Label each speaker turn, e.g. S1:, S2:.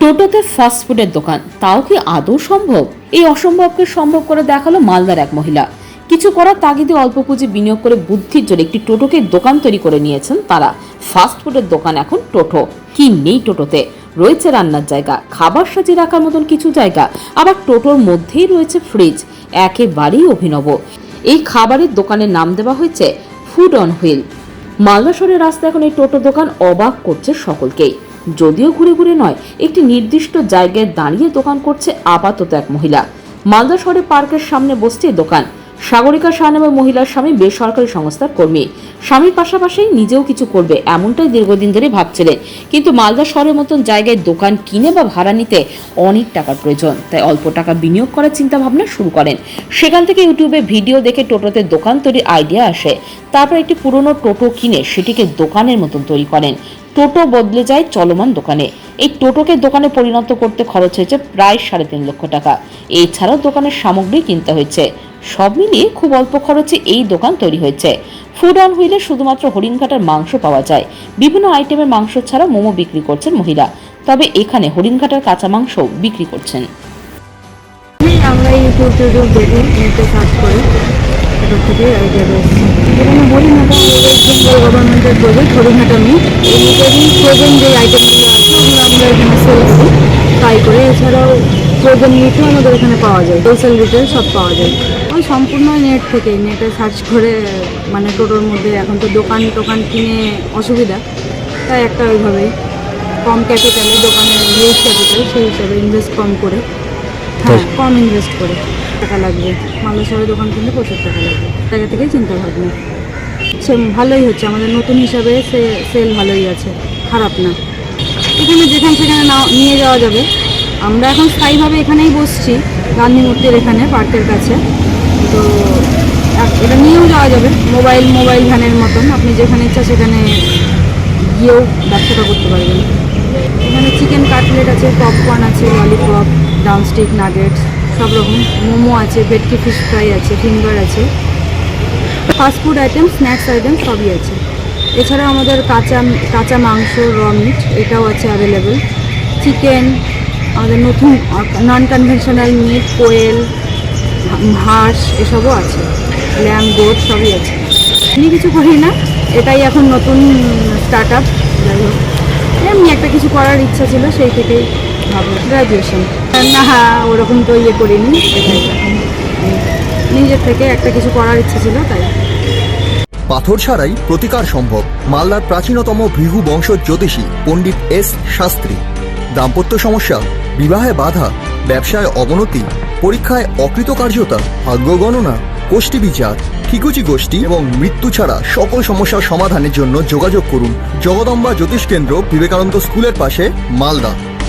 S1: টোটোতে ফাস্টফুডের দোকান। তাও কি আদৌ সম্ভব? এই অসম্ভবকে সম্ভব করে দেখাল মালদার এক মহিলা। কিছু করার তাগিদে অল্প পুঁজি বিনিয়োগ করে বুদ্ধির জোরে একটি টোটোকে দোকান তৈরি করে নিয়েছেন তারা। ফাস্টফুডের দোকান এখন টোটো। কি নেই টোটোতে? রয়েছে রান্নার জায়গা, খাবার সাজিয়ে রাখার মতন কিছু জায়গা, আবার টোটোর মধ্যেই রয়েছে ফ্রিজ একেবারেই অভিনব। এই খাবারের দোকানের নাম দেওয়া হয়েছে ফুড অন হুইল মালদা শহরের রাস্তা এখন এই টোটো দোকান অবাক করছে সকলকেই। যদিও ঘুরে ঘুরে নয়, একটি নির্দিষ্ট জায়গায় দাঁড়িয়ে দোকান করছে আপাতত এক মহিলা। মালদা শহরে পার্কের সামনে বসছে দোকান। সাগরিকা শাহ নামে মহিলার স্বামী বেসরকারি সংস্থার কর্মী। স্বামীর পাশাপাশি নিজেও কিছু করবে, এমনটাই দীর্ঘদিন ধরে ভাবছিলেন। কিন্তু মালদা শহরের মতন জায়গায় দোকান কিনে বা ভাড়া নিতে অনেক টাকার প্রয়োজন, তাই অল্প টাকা বিনিয়োগ করার চিন্তা ভাবনা শুরু করেন। সেখান থেকে ইউটিউবে ভিডিও দেখে টোটোতে দোকান তৈরির আইডিয়া আসে। তারপর একটি পুরনো টোটো কিনে সেটিকে দোকানের মতন তৈরি করেন। টোটো বদলে যায় চলমান দোকানে। এই টোটোকে দোকানে পরিণত করতে খরচ হয়েছে প্রায় সাড়ে তিন লক্ষ টাকা। এছাড়াও দোকানের সামগ্রী কিনতে হয়েছে। সব মিলিয়ে খুব অল্প খরচে এই দোকান তৈরি হয়েছে। ফুড অন হুইলে শুধুমাত্র হরিণঘাটার মাংস পাওয়া যায়। বিভিন্ন আইটেমের মাংস ছাড়া মোমো বিক্রি করছেন মহিলা। তবে এখানে হরিণঘাটার কাঁচা মাংস বিক্রি করছেন।
S2: আমরা ইউটিউব দেখি করি। এটার থেকে আইডিয়া রয়েছে এখানে হরিণাটা ওয়েস্ট বেঙ্গল গভর্নমেন্টের প্রজেক্ট হরিণাটা মিট এই ফ্রোজেন যে আইটেমগুলো আছে ওগুলো আমরা এখানে সেল করি। তাই করে এছাড়াও ফ্রোজেন মিটও আমাদের এখানে পাওয়া যায় হোলসেল রিটেল সব পাওয়া যায়। ওই সম্পূর্ণ নেট থেকে নেটে সার্চ করে মানে টোটোর মধ্যে এখন তো দোকান টোকান কিনে অসুবিধা, তাই একটা ওইভাবেই। কম ক্যাপিটালে দোকানের হিউজ ক্যাপিটাল সেই হিসাবে ইনভেস্ট কম করে। হ্যাঁ কম ইনভেস্ট করে টাকা লাগবে। মালদা দোকান কিনতে প্রচুর টাকা লাগবে। জায়গা থেকেই চিন্তা ভাবনা। সে ভালোই হচ্ছে, আমাদের নতুন হিসাবে সে সেল ভালোই আছে, খারাপ না। এখানে যেখানে সেখানে নাও, নিয়ে যাওয়া যাবে। আমরা এখন স্থায়ীভাবে এখানেই বসছি, গান্ধী মূর্তির এখানে, পার্কের কাছে। তো এটা নিয়েও যাওয়া যাবে, মোবাইল মোবাইল ভ্যানের মতন। আপনি যেখানে ইচ্ছা সেখানে গিয়েও ব্যবসাটা করতে পারবেন। এখানে চিকেন কাটলেট আছে, পপকর্ন আছে, ললিপপ। ডাউনস্টিক নাগেটস সব রকম। মোমো আছে, ভেটকি ফিশ ফ্রাই আছে, ফিঙ্গার আছে। Fast food item snacks item সবই আছে। এছাড়া আমাদের কাঁচা কাঁচা মাংস র মিট এটাও আছে অ্যাভেলেবেল চিকেন আমাদের নতুন নন কনভেনশনাল মিট কোয়েল, হাঁস, এসবও আছে। ল্যাম গোট সবই আছে। এমনি কিছু করি না, এটাই এখন নতুন স্টার্ট আপ যাই হোক। এমনি একটা কিছু করার ইচ্ছা ছিল, সেই থেকেই ভাবলাম গ্র্যাজুয়েশন না, ওরকম তো ইয়ে করিনি নিজের থেকে একটা কিছু করার ইচ্ছা ছিল, তাই।
S3: পাথর ছাড়াই প্রতিকার সম্ভব, মালদার প্রাচীনতম ভৃহু বংশ জ্যোতিষী পণ্ডিত এস শাস্ত্রী। দাম্পত্য সমস্যা, বিবাহে বাধা, ব্যবসায় অবনতি, পরীক্ষায় অকৃতকার্যতা, ভাগ্য গণনা গোষ্ঠী বিচার, ঠিকুচি গোষ্ঠী এবং মৃত্যু ছাড়া সকল সমস্যার সমাধানের জন্য যোগাযোগ করুন জগদম্বা জ্যোতিষ কেন্দ্র বিবেকানন্দ স্কুলের পাশে, Malda.